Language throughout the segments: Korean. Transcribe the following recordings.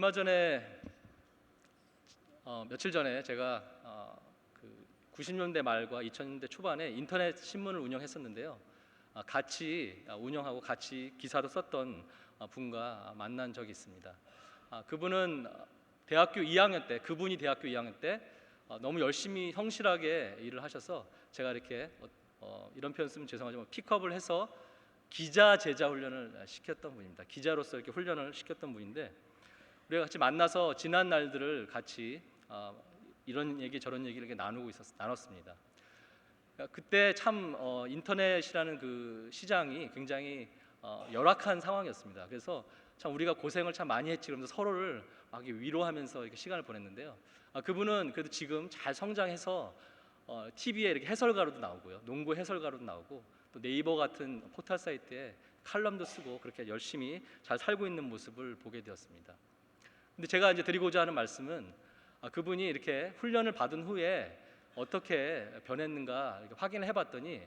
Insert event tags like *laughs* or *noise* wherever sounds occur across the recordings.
얼마 전에 어, 며칠 전에 제가 어, 그 90년대 말과 2000년대 초반에 인터넷 신문을 운영했었는데요. 아, 같이 아, 운영하고 같이 기사도 썼던 어, 분과 만난 적이 있습니다. 아, 그분은 어, 대학교 2학년 때 그분이 대학교 2학년 때 어, 너무 열심히 성실하게 일을 하셔서 제가 이렇게 어, 어, 이런 표현 쓰면 죄송하지만 픽업을 해서 기자 제자 훈련을 시켰던 분입니다. 기자로서 이렇게 훈련을 시켰던 분인데 우리가 같이 만나서 지난 날들을 같이 어, 이런 얘기 저런 얘기를 이렇게 나누고 있었 나눴습니다. 그러니까 그때 참 어, 인터넷이라는 그 시장이 굉장히 어, 열악한 상황이었습니다. 그래서 참 우리가 고생을 참 많이 했지 그러면서 서로를 막 위로하면서 이렇게 시간을 보냈는데요. 아, 그분은 그래도 지금 잘 성장해서 어, TV에 이렇게 해설가로도 나오고요, 농구 해설가로도 나오고 또 네이버 같은 포털 사이트에 칼럼도 쓰고 그렇게 열심히 잘 살고 있는 모습을 보게 되었습니다. 근데 제가 이제 드리고자 하는 말씀은 아, 그분이 이렇게 훈련을 받은 후에 어떻게 변했는가 확인을 해봤더니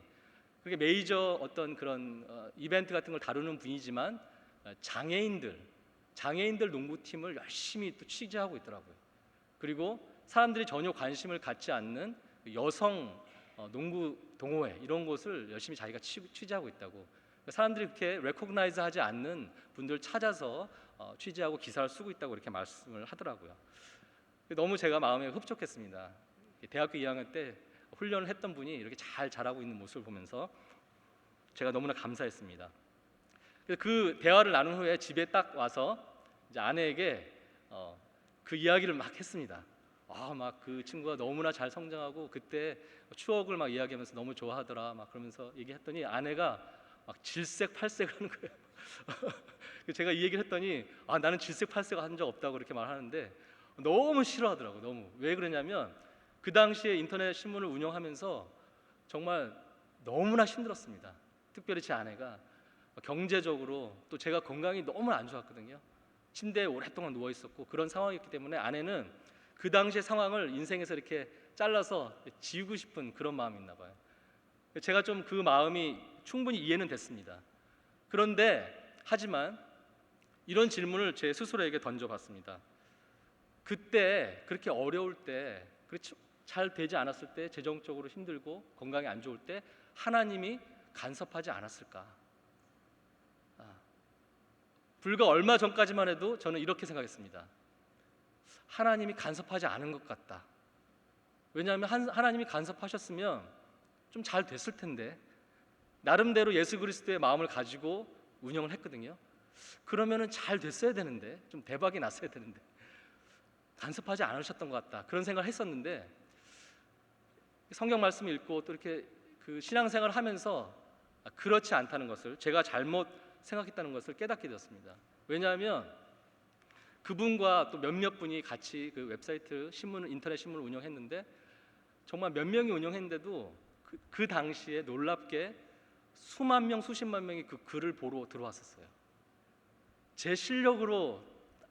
그게 메이저 어떤 그런 어, 이벤트 같은 걸 다루는 분이지만 어, 장애인들 장애인들 농구팀을 열심히 또 취재하고 있더라고요. 그리고 사람들이 전혀 관심을 갖지 않는 그 여성 어, 농구 동호회 이런 곳을 열심히 자기가 취- 취재하고 있다고 그러니까 사람들이 그렇게 레코그나이즈하지 않는 분들 찾아서 어, 취재하고 기사를 쓰고 있다고 이렇게 말씀을 하더라고요. 너무 제가 마음에 흡족했습니다. 대학교 2학년 때 훈련을 했던 분이 이렇게 잘 자라고 있는 모습을 보면서 제가 너무나 감사했습니다. 그 대화를 나눈 후에 집에 딱 와서 이제 아내에게 어, 그 이야기를 막 했습니다. 아, 막 그 친구가 너무나 잘 성장하고 그때 추억을 막 이야기하면서 너무 좋아하더라. 막 그러면서 얘기했더니 아내가 막 질색 팔색하는 거예요. *laughs* 그래서 제가 이 얘기를 했더니 아, 나는 질색 팔색 한 적 없다고 그렇게 말하는데 너무 싫어하더라고. 너무 왜 그러냐면 그 당시에 인터넷 신문을 운영하면서 정말 너무나 힘들었습니다. 특별히 제 아내가 경제적으로 또 제가 건강이 너무 안 좋았거든요. 침대에 오랫동안 누워 있었고 그런 상황이었기 때문에 아내는 그 당시의 상황을 인생에서 이렇게 잘라서 지우고 싶은 그런 마음이 있나 봐요. 제가 좀 그 마음이 충분히 이해는 됐습니다. 그런데 하지만 이런 질문을 제 스스로에게 던져봤습니다. 그때 그렇게 어려울 때, 그렇죠? 잘 되지 않았을 때, 재정적으로 힘들고 건강이 안 좋을 때 하나님이 간섭하지 않았을까? 아, 불과 얼마 전까지만 해도 저는 이렇게 생각했습니다. 하나님이 간섭하지 않은 것 같다. 왜냐하면 한- 하나님이 간섭하셨으면 좀 잘 됐을 텐데 나름대로 예수 그리스도의 마음을 가지고 운영을 했거든요. 그러면은 잘 됐어야 되는데 좀 대박이 났어야 되는데 간섭하지 않으셨던 것 같다 그런 생각을 했었는데 성경 말씀 읽고 또 이렇게 그 신앙생활을 하면서 아, 그렇지 않다는 것을 제가 잘못 생각했다는 것을 깨닫게 되었습니다. 왜냐하면 그분과 또 몇몇 분이 같이 그 웹사이트 신문 인터넷 신문을 운영했는데 정말 몇 명이 운영했는데도 그, 그 당시에 놀랍게 수만 명 수십만 명이 그 글을 보러 들어왔었어요. 제 실력으로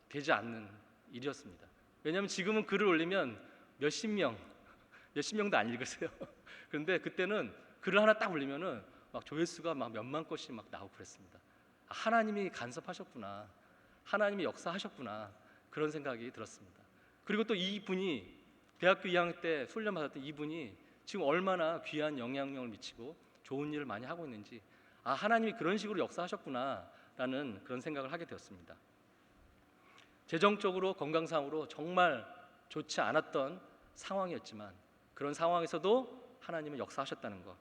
되지 않는 일이었습니다. 왜냐하면 지금은 글을 올리면 몇십 명, 몇십 명도 안 읽으세요. *laughs* 그런데 그때는 글을 하나 딱 올리면은 막 조회수가 막 몇만 건씩 막 나오고 그랬습니다. 아, 하나님이 간섭하셨구나. 하나님이 역사하셨구나. 그런 생각이 들었습니다. 그리고 또 이분이 대학교 2학년 때 훈련 받았던 이분이 지금 얼마나 귀한 영향력을 미치고 좋은 일을 많이 하고 있는지 아 하나님이 그런 식으로 역사하셨구나라는 그런 생각을 하게 되었습니다. 재정적으로 건강상으로 정말 좋지 않았던 상황이었지만 그런 상황에서도 하나님은 역사하셨다는 것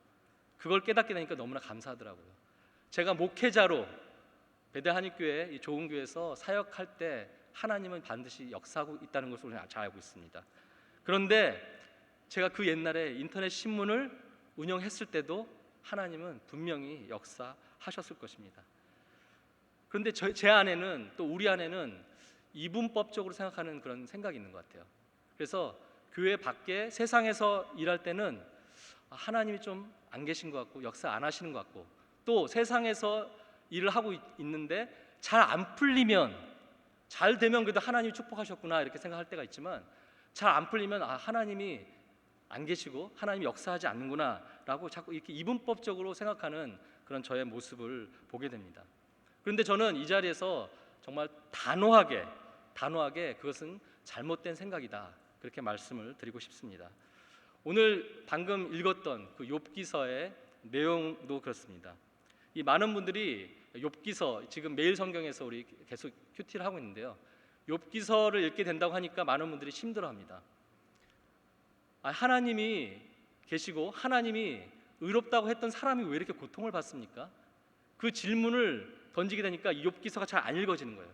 그걸 깨닫게 되니까 너무나 감사하더라고요. 제가 목회자로 베델 한인교회 이 좋은 교회에서 사역할 때 하나님은 반드시 역사하고 있다는 것을 우리는 잘 알고 있습니다. 그런데 제가 그 옛날에 인터넷 신문을 운영했을 때도 하나님은 분명히 역사하셨을 것입니다. 그런데 저, 제 안에는 또 우리 안에는 이분법적으로 생각하는 그런 생각이 있는 것 같아요. 그래서 교회 밖에 세상에서 일할 때는 아, 하나님이 좀 안 계신 것 같고 역사 안 하시는 것 같고 또 세상에서 일을 하고 있, 있는데 잘 안 풀리면 잘 되면 그래도 하나님이 축복하셨구나 이렇게 생각할 때가 있지만 잘 안 풀리면 아 하나님이 안 계시고 하나님이 역사하지 않는구나라고 자꾸 이렇게 이분법적으로 생각하는 그런 저의 모습을 보게 됩니다. 그런데 저는 이 자리에서 정말 단호하게 단호하게 그것은 잘못된 생각이다. 그렇게 말씀을 드리고 싶습니다. 오늘 방금 읽었던 그 욥기서의 내용도 그렇습니다. 이 많은 분들이 욥기서 지금 매일 성경에서 우리 계속 큐티를 하고 있는데요. 욥기서를 읽게 된다고 하니까 많은 분들이 힘들어합니다. 아, 하나님이 계시고 하나님이 의롭다고 했던 사람이 왜 이렇게 고통을 받습니까? 그 질문을 던지게 되니까 이 욥 기서가 잘 안 읽어지는 거예요.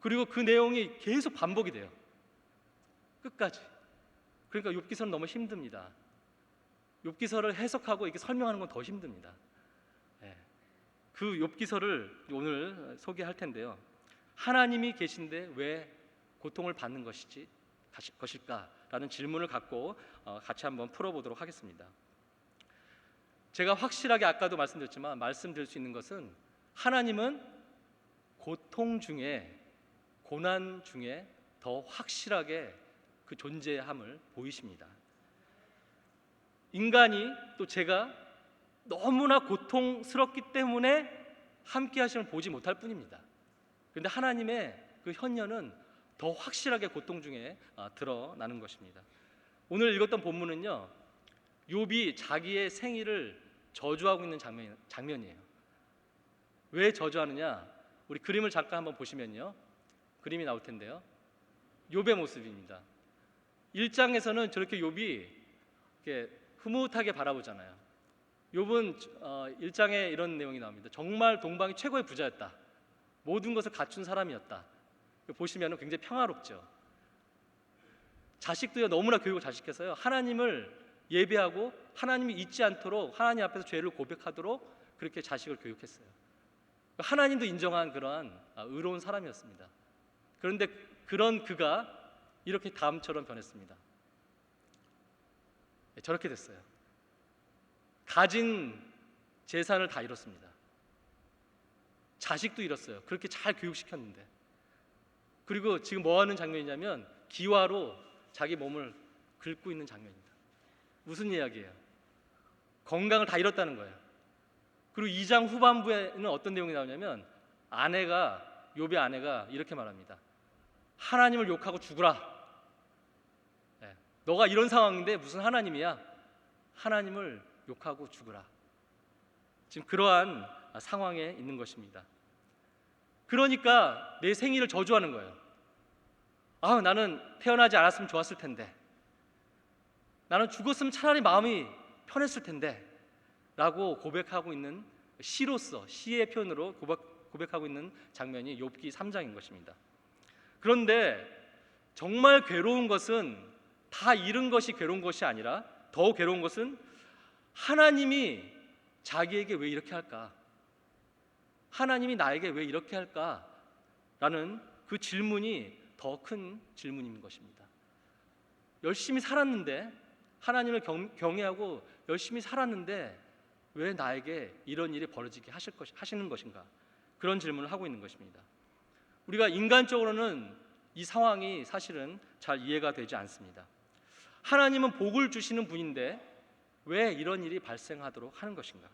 그리고 그 내용이 계속 반복이 돼요. 끝까지. 그러니까 욥 기서는 너무 힘듭니다. 욥 기서를 해석하고 이렇게 설명하는 건 더 힘듭니다. 예. 그 욥 기서를 오늘 소개할 텐데요. 하나님이 계신데 왜 고통을 받는 것이지 것일까라는 질문을 갖고 어, 같이 한번 풀어보도록 하겠습니다. 제가 확실하게 아까도 말씀드렸지만 말씀드릴 수 있는 것은 하나님은 고통 중에 고난 중에 더 확실하게 그 존재함을 보이십니다. 인간이 또 제가 너무나 고통스럽기 때문에 함께 하심을 보지 못할 뿐입니다. 그런데 하나님의 그 현녀는 더 확실하게 고통 중에 아, 드러나는 것입니다. 오늘 읽었던 본문은요. 욥이 자기의 생일을 저주하고 있는 장면, 장면이에요. 왜 저주하느냐? 우리 그림을 잠깐 한번 보시면요. 그림이 나올 텐데요. 욥의 모습입니다. 1장에서는 저렇게 욥이 이렇게 흐뭇하게 바라보잖아요. 욥은 어, 1장에 이런 내용이 나옵니다. 정말 동방이 최고의 부자였다. 모든 것을 갖춘 사람이었다. 보시면 굉장히 평화롭죠. 자식도요 너무나 교육을 잘 시켜서요 하나님을 예배하고 하나님이 잊지 않도록 하나님 앞에서 죄를 고백하도록 그렇게 자식을 교육했어요. 하나님도 인정한 그러한 아, 의로운 사람이었습니다. 그런데 그런 그가 이렇게 다음처럼 변했습니다. 네, 저렇게 됐어요. 가진 재산을 다 잃었습니다. 자식도 잃었어요. 그렇게 잘 교육시켰는데. 그리고 지금 뭐 하는 장면이냐면 기와로 자기 몸을 긁고 있는 장면입니다. 무슨 이야기예요? 건강을 다 잃었다는 거예요. 그리고 2장 후반부에는 어떤 내용이 나오냐면 아내가 욥의 아내가 이렇게 말합니다. 하나님을 욕하고 죽으라. 네, 너가 이런 상황인데 무슨 하나님이야? 하나님을 욕하고 죽으라. 지금 그러한 상황에 있는 것입니다. 그러니까 내 생일을 저주하는 거예요. 아, 나는 태어나지 않았으면 좋았을 텐데. 나는 죽었으면 차라리 마음이 편했을 텐데. 라고 고백하고 있는 시로서 시의 표현으로 고백, 하고 있는 장면이 욥기 3장인 것입니다. 그런데 정말 괴로운 것은 다 잃은 것이 괴로운 것이 아니라 더 괴로운 것은 하나님이 자기에게 왜 이렇게 할까? 하나님이 나에게 왜 이렇게 할까? 라는 그 질문이 더 큰 질문인 것입니다. 열심히 살았는데 하나님을 경, 경외하고 열심히 살았는데 왜 나에게 이런 일이 벌어지게 하실 것, 하시는 것인가? 그런 질문을 하고 있는 것입니다. 우리가 인간적으로는 이 상황이 사실은 잘 이해가 되지 않습니다. 하나님은 복을 주시는 분인데 왜 이런 일이 발생하도록 하는 것인가?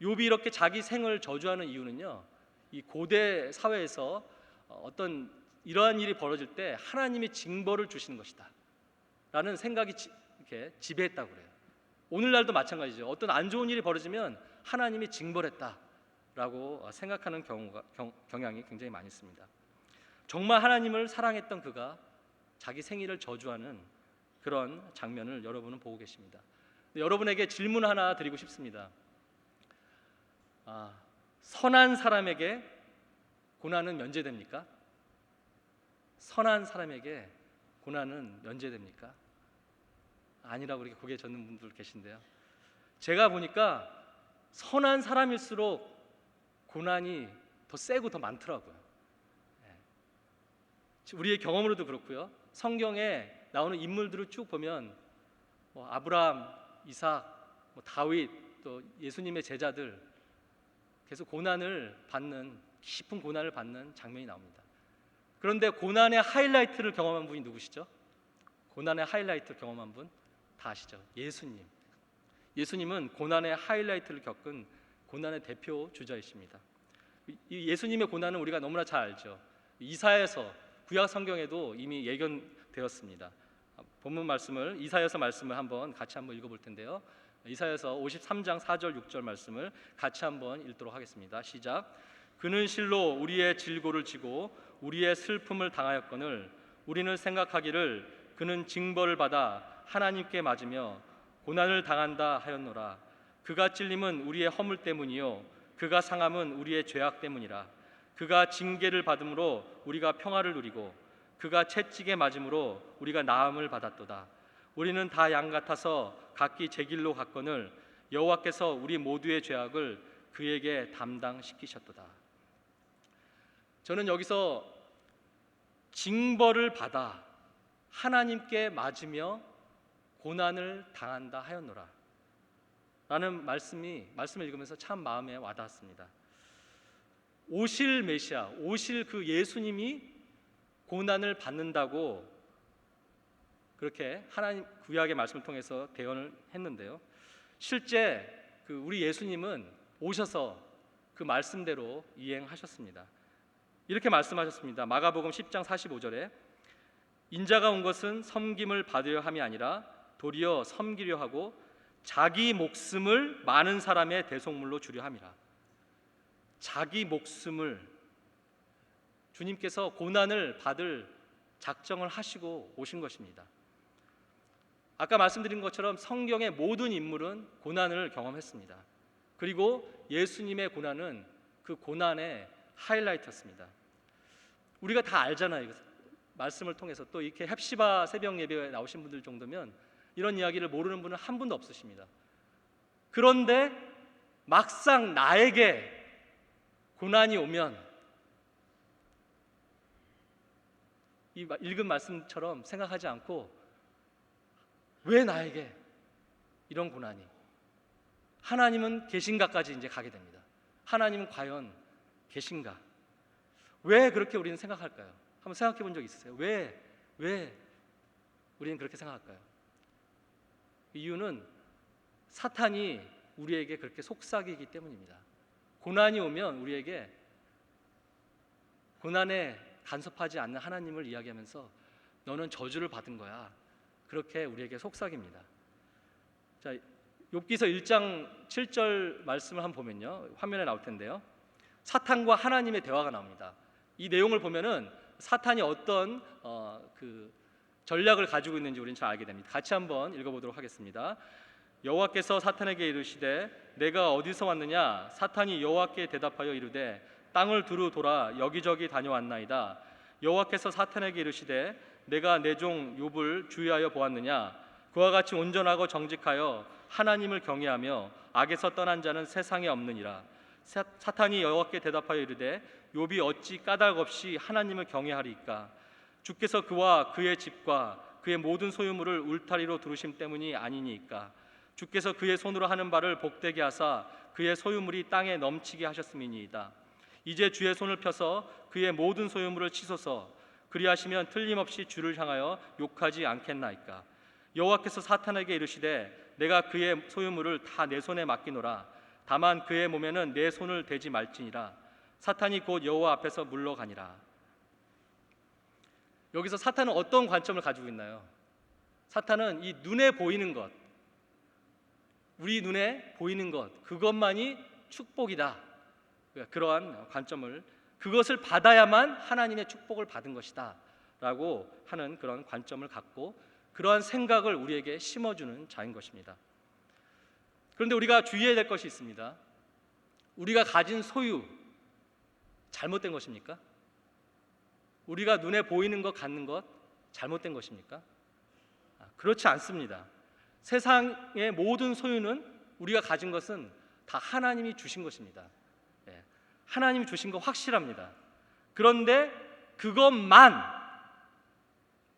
욥이 이렇게 자기 생을 저주하는 이유는요. 이 고대 사회에서 어떤 이러한 일이 벌어질 때 하나님이 징벌을 주시는 것이다. 라는 생각이 지, 이렇게 지배했다고 그래요. 오늘날도 마찬가지죠. 어떤 안 좋은 일이 벌어지면 하나님이 징벌했다라고 생각하는 경우가 경, 경향이 굉장히 많이 있습니다. 정말 하나님을 사랑했던 그가 자기 생일을 저주하는 그런 장면을 여러분은 보고 계십니다. 여러분에게 질문 하나 드리고 싶습니다. 아, 선한 사람에게 고난은 면제됩니까? 선한 사람에게 고난은 면제됩니까? 아니라고 그렇게 고개 젓는 분들 계신데요. 제가 보니까 선한 사람일수록 고난이 더 세고 더 많더라고요. 예. 우리의 경험으로도 그렇고요. 성경에 나오는 인물들을 쭉 보면 뭐 아브라함, 이삭, 뭐 다윗, 또 예수님의 제자들 계속 고난을 받는 깊은 고난을 받는 장면이 나옵니다. 그런데 고난의 하이라이트를 경험한 분이 누구시죠? 고난의 하이라이트를 경험한 분 다 아시죠? 예수님. 예수님은 고난의 하이라이트를 겪은 고난의 대표 주자이십니다. 이 예수님의 고난은 우리가 너무나 잘 알죠. 이사에서 구약 성경에도 이미 예견되었습니다. 아, 본문 말씀을 이사야서 말씀을 한번 같이 한번 읽어볼 텐데요. 이사야서 53장 4절 6절 말씀을 같이 한번 읽도록 하겠습니다. 시작. 그는 실로 우리의 질고를 지고 우리의 슬픔을 당하였거늘 우리는 생각하기를 그는 징벌을 받아 하나님께 맞으며 고난을 당한다 하였노라. 그가 찔림은 우리의 허물 때문이요 그가 상함은 우리의 죄악 때문이라. 그가 징계를 받음으로 우리가 평화를 누리고 그가 채찍에 맞음으로 우리가 나음을 받았도다. 우리는 다 양 같아서 각기 제 길로 갔거늘 여호와께서 우리 모두의 죄악을 그에게 담당시키셨도다. 저는 여기서 징벌을 받아 하나님께 맞으며 고난을 당한다 하였노라. 라는 말씀이 말씀을 읽으면서 참 마음에 와닿았습니다. 오실 메시아, 오실 그 예수님이 고난을 받는다고 그렇게 하나님 구약의 말씀을 통해서 대언을 했는데요. 실제 그 우리 예수님은 오셔서 그 말씀대로 이행하셨습니다. 이렇게 말씀하셨습니다. 마가복음 10장 45절에 인자가 온 것은 섬김을 받으려 함이 아니라 도리어 섬기려 하고 자기 목숨을 많은 사람의 대속물로 주려 함이라. 자기 목숨을 주님께서 고난을 받을 작정을 하시고 오신 것입니다. 아까 말씀드린 것처럼 성경의 모든 인물은 고난을 경험했습니다. 그리고 예수님의 고난은 그 고난의 하이라이트였습니다. 우리가 다 알잖아요. 말씀을 통해서 또 이렇게 헵시바 새벽 예배에 나오신 분들 정도면 이런 이야기를 모르는 분은 한 분도 없으십니다. 그런데 막상 나에게 고난이 오면 이 읽은 말씀처럼 생각하지 않고 왜 나에게 이런 고난이 하나님은 계신가까지 이제 가게 됩니다. 하나님은 과연 계신가? 왜 그렇게 우리는 생각할까요? 한번 생각해 본 적 있으세요? 왜, 왜 우리는 그렇게 생각할까요? 이유는 사탄이 우리에게 그렇게 속삭이기 때문입니다. 고난이 오면 우리에게 고난에 간섭하지 않는 하나님을 이야기하면서 너는 저주를 받은 거야. 그렇게 우리에게 속삭입니다. 자, 욥기서 1장 7절 말씀을 한번 보면요. 화면에 나올 텐데요. 사탄과 하나님의 대화가 나옵니다. 이 내용을 보면은 사탄이 어떤 어, 그 전략을 가지고 있는지 우리는 잘 알게 됩니다. 같이 한번 읽어보도록 하겠습니다. 여호와께서 사탄에게 이르시되 내가 어디서 왔느냐 사탄이 여호와께 대답하여 이르되 땅을 두루 돌아 여기저기 다녀왔나이다 여호와께서 사탄에게 이르시되 내가 내 종 욥을 주의하여 보았느냐 그와 같이 온전하고 정직하여 하나님을 경외하며 악에서 떠난 자는 세상에 없느니라 사, 사탄이 여호와께 대답하여 이르되 욥이 어찌 까닭 없이 하나님을 경외하리이까 주께서 그와 그의 집과 그의 모든 소유물을 울타리로 두르심 때문이 아니니까 주께서 그의 손으로 하는 바를 복되게 하사 그의 소유물이 땅에 넘치게 하셨음이니이다. 이제 주의 손을 펴서 그의 모든 소유물을 치소서 그리하시면 틀림없이 주를 향하여 욕하지 않겠나이까. 여호와께서 사탄에게 이르시되 내가 그의 소유물을 다 내 손에 맡기노라. 다만 그의 몸에는 내 손을 대지 말지니라. 사탄이 곧 여호와 앞에서 물러가니라. 여기서 사탄은 어떤 관점을 가지고 있나요? 사탄은 이 눈에 보이는 것, 우리 눈에 보이는 것 그것만이 축복이다. 그러한 관점을 그것을 받아야만 하나님의 축복을 받은 것이다 라고 하는 그런 관점을 갖고 그러한 생각을 우리에게 심어주는 자인 것입니다. 그런데 우리가 주의해야 될 것이 있습니다. 우리가 가진 소유 잘못된 것입니까? 우리가 눈에 보이는 것 갖는 것 잘못된 것입니까? 아, 그렇지 않습니다. 세상의 모든 소유는 우리가 가진 것은 다 하나님이 주신 것입니다. 예, 하나님이 주신 거 확실합니다. 그런데 그것만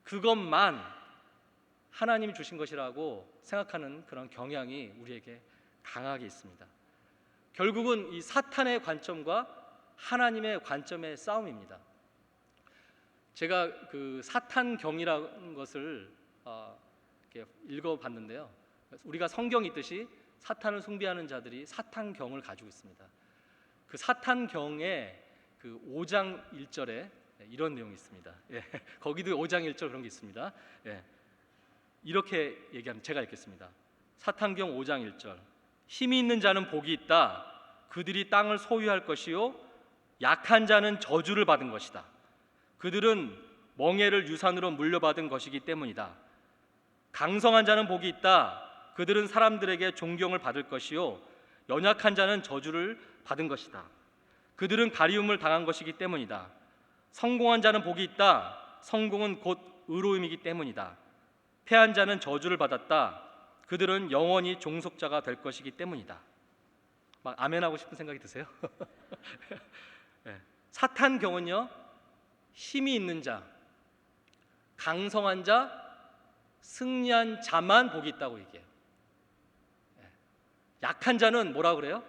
그것만 하나님이 주신 것이라고 생각하는 그런 경향이 우리에게 강하게 있습니다. 결국은 이 사탄의 관점과 하나님의 관점의 싸움입니다. 제가 그 사탄경이라는 것을 어, 읽어봤는데요. 우리가 성경 있듯이 사탄을 숭배하는 자들이 사탄경을 가지고 있습니다. 그 사탄경의 그 5장 1절에 예, 이런 내용이 있습니다. 예, *laughs* 거기도 5장 1절 그런 게 있습니다. 예, 이렇게 얘기합니다. 제가 읽겠습니다. 사탄경 5장 1절 힘이 있는 자는 복이 있다. 그들이 땅을 소유할 것이요 약한 자는 저주를 받은 것이다. 그들은 멍해를 유산으로 물려받은 것이기 때문이다. 강성한 자는 복이 있다. 그들은 사람들에게 존경을 받을 것이요 연약한 자는 저주를 받은 것이다. 그들은 가리움을 당한 것이기 때문이다. 성공한 자는 복이 있다. 성공은 곧 의로움이기 때문이다. 패한 자는 저주를 받았다. 그들은 영원히 종속자가 될 것이기 때문이다. 막 아멘하고 싶은 생각이 드세요? *laughs* 예. 사탄 경은요 힘이 있는 자, 강성한 자, 승리한 자만 복이 있다고 얘기해요. 예. 약한 자는 뭐라 그래요?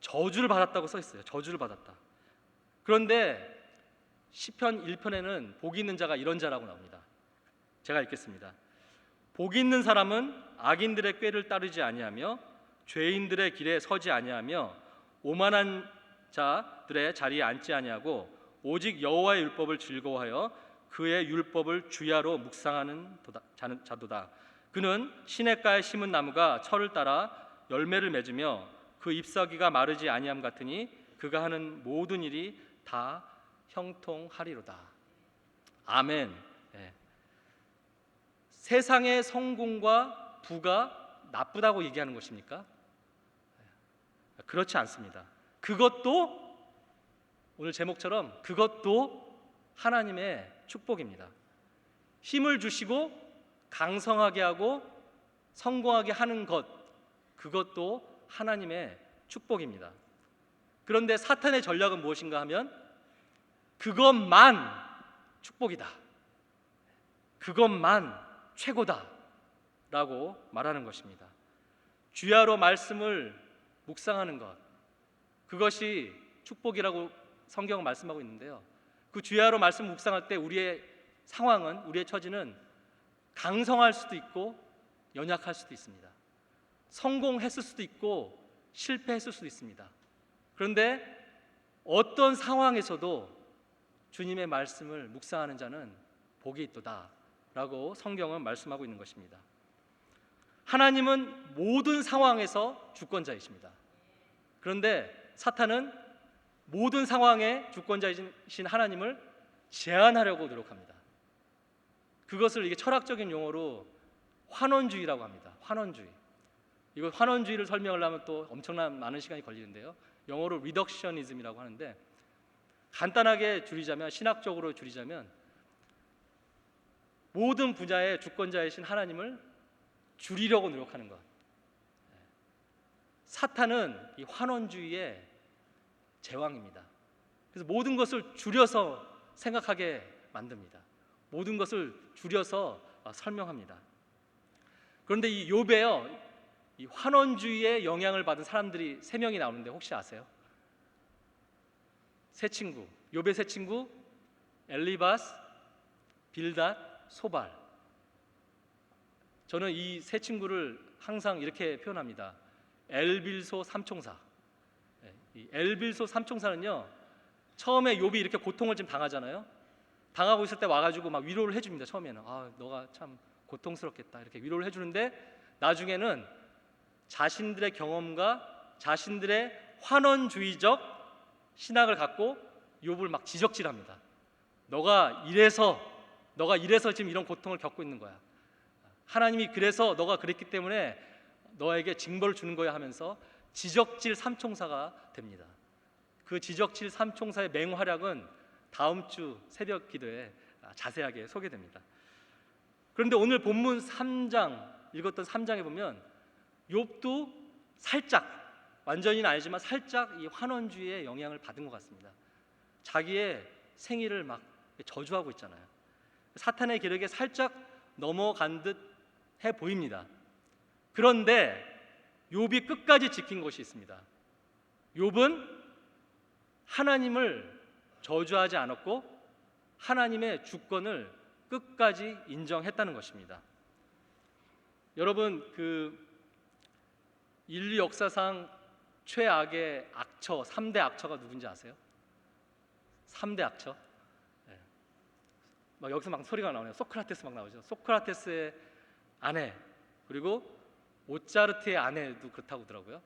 저주를 받았다고 써 있어요. 저주를 받았다. 그런데 시편 1편에는 복이 있는 자가 이런 자라고 나옵니다. 제가 읽겠습니다. 복 있는 사람은 악인들의 꾀를 따르지 아니하며 죄인들의 길에 서지 아니하며 오만한 자들의 자리에 앉지 아니하고 오직 여호와의 율법을 즐거워하여 그의 율법을 주야로 묵상하는 도다, 자도다. 그는 시냇가에 심은 나무가 철을 따라 열매를 맺으며 그 잎사귀가 마르지 아니함 같으니 그가 하는 모든 일이 다 형통하리로다. 아멘. 예. 세상의 성공과 부가 나쁘다고 얘기하는 것입니까? 그렇지 않습니다. 그것도 오늘 제목처럼 그것도 하나님의 축복입니다. 힘을 주시고 강성하게 하고 성공하게 하는 것 그것도 하나님의 축복입니다. 그런데 사탄의 전략은 무엇인가 하면 그것만 축복이다. 그것만 최고다 라고 말하는 것입니다. 주야로 말씀을 묵상하는 것 그것이 축복이라고 성경은 말씀하고 있는데요. 그 주야로 말씀 묵상할 때 우리의 상황은 우리의 처지는 강성할 수도 있고 연약할 수도 있습니다. 성공했을 수도 있고 실패했을 수도 있습니다. 그런데 어떤 상황에서도 주님의 말씀을 묵상하는 자는 복이 있도다 라고 성경은 말씀하고 있는 것입니다. 하나님은 모든 상황에서 주권자이십니다. 그런데 사탄은 모든 상황의 주권자이신 하나님을 제한하려고 노력합니다. 그것을 이게 철학적인 용어로 환원주의라고 합니다. 환원주의. 이거 환원주의를 설명을 하면 또 엄청난 많은 시간이 걸리는데요. 영어로 리덕셔니즘이라고 하는데 간단하게 줄이자면 신학적으로 줄이자면 모든 분야의 주권자이신 하나님을 줄이려고 노력하는 것. 사탄은 이 환원주의의 제왕입니다. 그래서 모든 것을 줄여서 생각하게 만듭니다. 모든 것을 줄여서 어, 설명합니다. 그런데 이 욥에요, 이 환원주의의 영향을 받은 사람들이 세 명이 나오는데 혹시 아세요? 세 친구, 욥의 세 친구 엘리바스, 빌닷, 소발. 저는 이 세 친구를 항상 이렇게 표현합니다. 엘빌소 삼총사. 예, 이 엘빌소 삼총사는요. 처음에 욥이 이렇게 고통을 좀 당하잖아요. 당하고 있을 때 와가지고 막 위로를 해줍니다. 처음에는 아 너가 참 고통스럽겠다 이렇게 위로를 해주는데 나중에는 자신들의 경험과 자신들의 환원주의적 신학을 갖고 욥을 막 지적질합니다. 너가 이래서 너가 이래서 지금 이런 고통을 겪고 있는 거야. 하나님이 그래서 너가 그랬기 때문에 너에게 징벌을 주는 거야 하면서 지적질 삼총사가 됩니다. 그 지적질 삼총사의 맹활약은 다음 주 새벽 기도에 자세하게 소개됩니다. 그런데 오늘 본문 3장 읽었던 3장에 보면 욥도 살짝 완전히는 아니지만 살짝 이 환원주의의 영향을 받은 것 같습니다. 자기의 생일을 막 저주하고 있잖아요. 사탄의 계략에 살짝 넘어간 듯 해 보입니다. 그런데 욥이 끝까지 지킨 것이 있습니다. 욥은 하나님을 저주하지 않았고 하나님의 주권을 끝까지 인정했다는 것입니다. 여러분 그 인류 역사상 최악의 악처 3대 악처가 누군지 아세요? 3대 악처. 막 여기서 막 소리가 나오네요. 소크라테스 막 나오죠. 소크라테스의 아내 그리고 오짜르트의 아내도 그렇다고 하더라고요.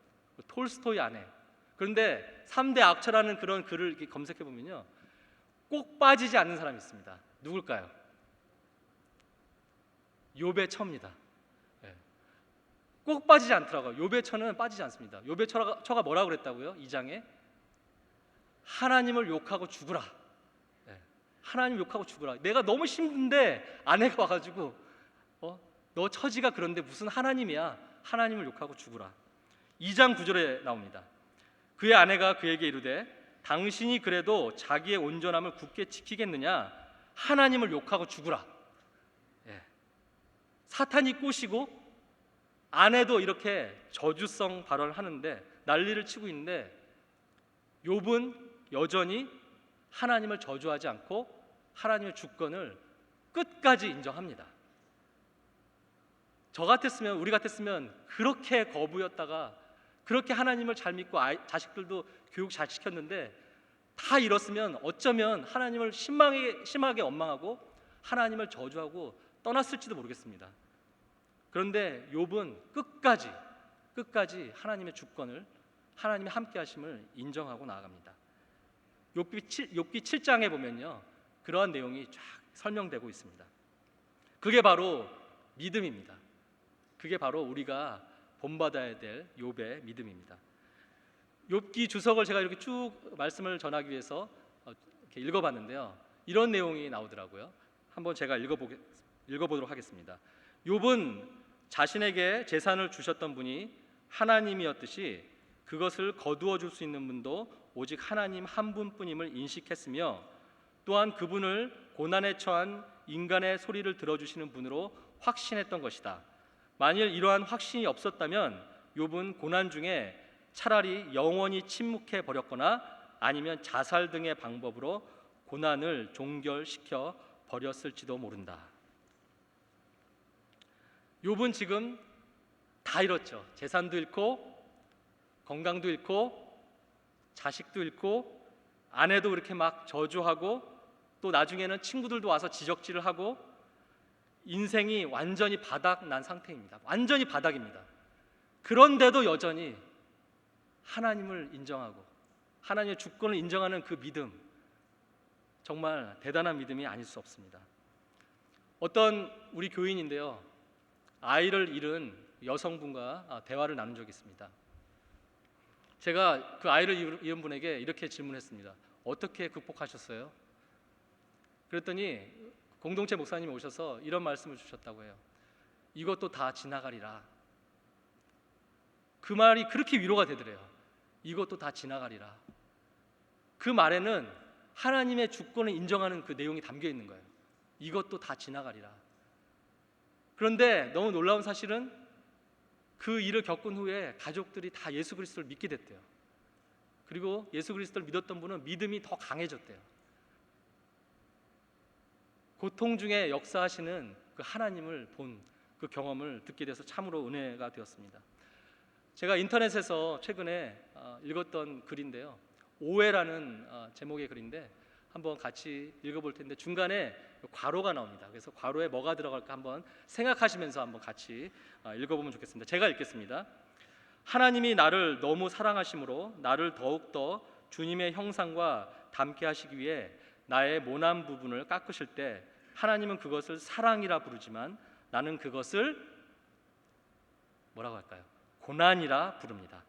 톨스토이 아내. 그런데 3대 악처라는 그런 글을 검색해 보면요. 꼭 빠지지 않는 사람이 있습니다. 누굴까요? 요배 처입니다. 예. 꼭 빠지지 않더라고요. 요배 처는 빠지지 않습니다. 요배 처가, 처가 뭐라고 그랬다고요? 2장에 하나님을 욕하고 죽으라. 예. 하나님 욕하고 죽으라. 내가 너무 힘든데 아내가 와가지고 어? 너 처지가 그런데 무슨 하나님이야? 하나님을 욕하고 죽으라. 2장 9절에 나옵니다. 그의 아내가 그에게 이르되 당신이 그래도 자기의 온전함을 굳게 지키겠느냐? 하나님을 욕하고 죽으라. 예. 사탄이 꼬시고 아내도 이렇게 저주성 발언을 하는데 난리를 치고 있는데 욥은 여전히 하나님을 저주하지 않고 하나님의 주권을 끝까지 인정합니다. 저 같았으면 우리 같았으면 그렇게 거부였다가 그렇게 하나님을 잘 믿고 아이, 자식들도 교육 잘 시켰는데 다 잃었으면 어쩌면 하나님을 심하게 심하게 원망하고 하나님을 저주하고 떠났을지도 모르겠습니다. 그런데 욥은 끝까지 끝까지 하나님의 주권을 하나님의 함께 하심을 인정하고 나아갑니다. 욥기 7, 욥기 7장에 보면요. 그러한 내용이 쫙 설명되고 있습니다. 그게 바로 믿음입니다. 그게 바로 우리가 본받아야 될 욥의 믿음입니다. 욥기 주석을 제가 이렇게 쭉 말씀을 전하기 위해서 어, 이렇게 읽어봤는데요. 이런 내용이 나오더라고요. 한번 제가 읽어보게, 읽어보도록 하겠습니다. 욥은 자신에게 재산을 주셨던 분이 하나님이었듯이 그것을 거두어 줄 수 있는 분도 오직 하나님 한 분뿐임을 인식했으며 또한 그분을 고난에 처한 인간의 소리를 들어주시는 분으로 확신했던 것이다. 만일 이러한 확신이 없었다면 욥은 고난 중에 차라리 영원히 침묵해 버렸거나 아니면 자살 등의 방법으로 고난을 종결시켜 버렸을지도 모른다. 욥은 지금 다 잃었죠. 재산도 잃고 건강도 잃고 자식도 잃고 아내도 그렇게 막 저주하고 또 나중에는 친구들도 와서 지적질을 하고 인생이 완전히 바닥 난 상태입니다. 완전히 바닥입니다. 그런데도 여전히 하나님을 인정하고 하나님의 주권을 인정하는 그 믿음 정말 대단한 믿음이 아닐 수 없습니다. 어떤 우리 교인인데요. 아이를 잃은 여성분과 아, 대화를 나눈 적이 있습니다. 제가 그 아이를 잃은 분에게 이렇게 질문했습니다. 어떻게 극복하셨어요? 그랬더니 공동체 목사님이 오셔서 이런 말씀을 주셨다고 해요. 이것도 다 지나가리라. 그 말이 그렇게 위로가 되더래요. 이것도 다 지나가리라. 그 말에는 하나님의 주권을 인정하는 그 내용이 담겨 있는 거예요. 이것도 다 지나가리라. 그런데 너무 놀라운 사실은 그 일을 겪은 후에 가족들이 다 예수 그리스도를 믿게 됐대요. 그리고 예수 그리스도를 믿었던 분은 믿음이 더 강해졌대요. 고통 중에 역사하시는 그 하나님을 본 그 경험을 듣게 돼서 참으로 은혜가 되었습니다. 제가 인터넷에서 최근에 어, 읽었던 글인데요. 오해라는 어, 제목의 글인데 한번 같이 읽어볼 텐데 중간에 괄호가 나옵니다. 그래서 괄호에 뭐가 들어갈까 한번 생각하시면서 한번 같이 어, 읽어보면 좋겠습니다. 제가 읽겠습니다. 하나님이 나를 너무 사랑하심으로 나를 더욱 더 주님의 형상과 닮게 하시기 위해 나의 모난 부분을 깎으실 때 하나님은 그것을 사랑이라 부르지만 나는 그것을 뭐라고 할까요? 고난이라 부릅니다.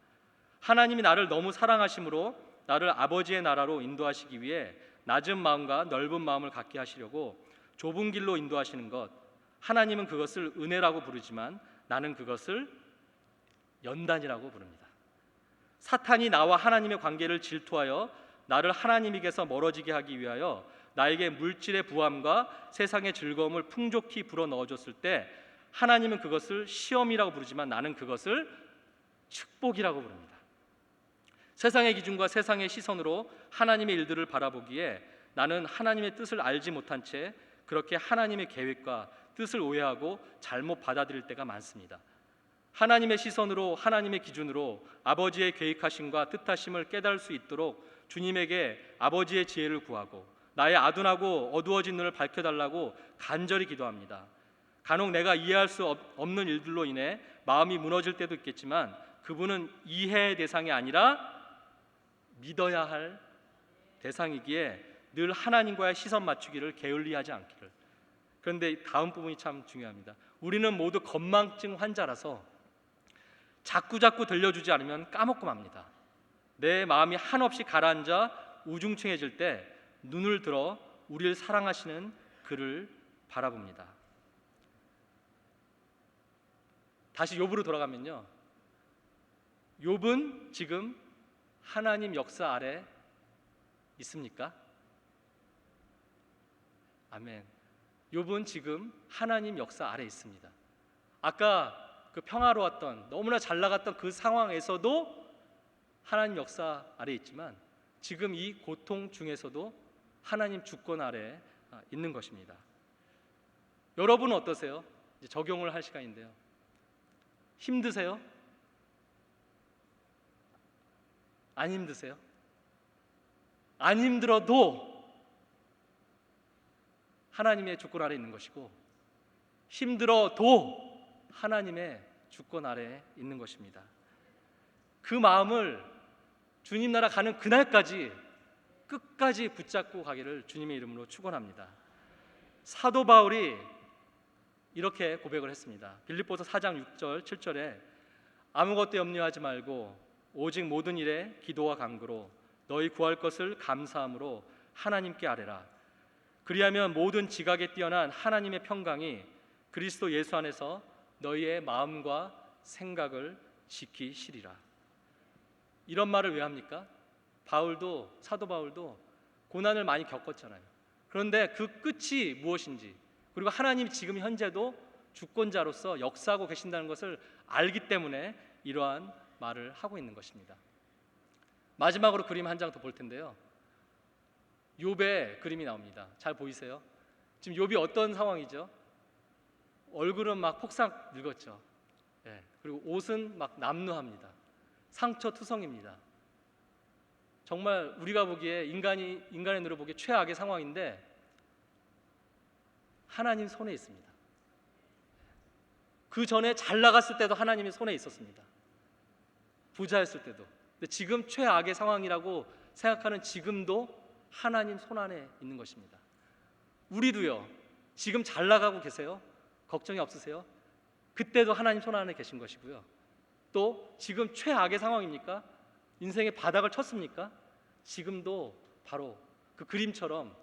하나님이 나를 너무 사랑하심으로 나를 아버지의 나라로 인도하시기 위해 낮은 마음과 넓은 마음을 갖게 하시려고 좁은 길로 인도하시는 것 하나님은 그것을 은혜라고 부르지만 나는 그것을 연단이라고 부릅니다. 사탄이 나와 하나님의 관계를 질투하여 나를 하나님에게서 멀어지게 하기 위하여 나에게 물질의 부함과 세상의 즐거움을 풍족히 불어 넣어줬을 때 하나님은 그것을 시험이라고 부르지만 나는 그것을 축복이라고 부릅니다. 세상의 기준과 세상의 시선으로 하나님의 일들을 바라보기에 나는 하나님의 뜻을 알지 못한 채 그렇게 하나님의 계획과 뜻을 오해하고 잘못 받아들일 때가 많습니다. 하나님의 시선으로 하나님의 기준으로 아버지의 계획하심과 뜻하심을 깨달을 수 있도록 주님에게 아버지의 지혜를 구하고 나의 아둔하고 어두워진 눈을 밝혀달라고 간절히 기도합니다. 간혹 내가 이해할 수 없- 없는 일들로 인해 마음이 무너질 때도 있겠지만 그분은 이해의 대상이 아니라 믿어야 할 대상이기에 늘 하나님과의 시선 맞추기를 게을리하지 않기를. 그런데 다음 부분이 참 중요합니다. 우리는 모두 건망증 환자라서 자꾸 자꾸 들려주지 않으면 까먹고 맙니다. 내 마음이 한없이 가라앉아 우중충해질 때 눈을 들어 우리를 사랑하시는 그를 바라봅니다. 다시 욥으로 돌아가면요. 욥은 지금 하나님 역사 아래 있습니까? 아멘. 욥은 지금 하나님 역사 아래 있습니다. 아까 그 평화로웠던 너무나 잘 나갔던 그 상황에서도 하나님 역사 아래 있지만 지금 이 고통 중에서도 하나님 주권 아래 아, 있는 것입니다. 여러분은 어떠세요? 적용을 할 시간인데요. 힘드세요? 안 힘드세요? 안 힘들어도 하나님의 주권 아래 있는 것이고 힘들어도 하나님의 주권 아래 있는 것입니다. 그 마음을 주님 나라 가는 그날까지 끝까지 붙잡고 가기를 주님의 이름으로 축원합니다. 사도 바울이 이렇게 고백을 했습니다. 빌립보서 4장 6절 7절에 아무것도 염려하지 말고 오직 모든 일에 기도와 간구로 너희 구할 것을 감사함으로 하나님께 아뢰라. 그리하면 모든 지각에 뛰어난 하나님의 평강이 그리스도 예수 안에서 너희의 마음과 생각을 지키시리라. 이런 말을 왜 합니까? 바울도 사도 바울도 고난을 많이 겪었잖아요. 그런데 그 끝이 무엇인지 그리고 하나님이 지금 현재도 주권자로서 역사하고 계신다는 것을 알기 때문에 이러한 말을 하고 있는 것입니다. 마지막으로 그림 한 장 더 볼 텐데요. 욥의 그림이 나옵니다. 잘 보이세요? 지금 욥이 어떤 상황이죠? 얼굴은 막 폭삭 늙었죠. 예, 그리고 옷은 막 남루합니다. 상처 투성입니다. 정말 우리가 보기에 인간이 인간의 눈으로 보기에 최악의 상황인데 하나님 손에 있습니다. 그 전에 잘 나갔을 때도 하나님의 손에 있었습니다. 부자였을 때도. 근데 지금 최악의 상황이라고 생각하는 지금도 하나님 손 안에 있는 것입니다. 우리도요. 지금 잘 나가고 계세요? 걱정이 없으세요? 그때도 하나님 손 안에 계신 것이고요. 또 지금 최악의 상황입니까? 인생의 바닥을 쳤습니까? 지금도 바로 그 그림처럼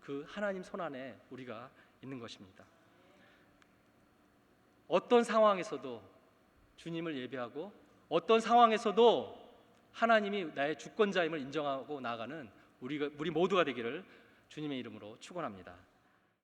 그 하나님 손 안에 우리가 있는 것입니다. 어떤 상황에서도 주님을 예배하고 어떤 상황에서도 하나님이 나의 주권자임을 인정하고 나아가는 우리가 우리 모두가 되기를 주님의 이름으로 축원합니다.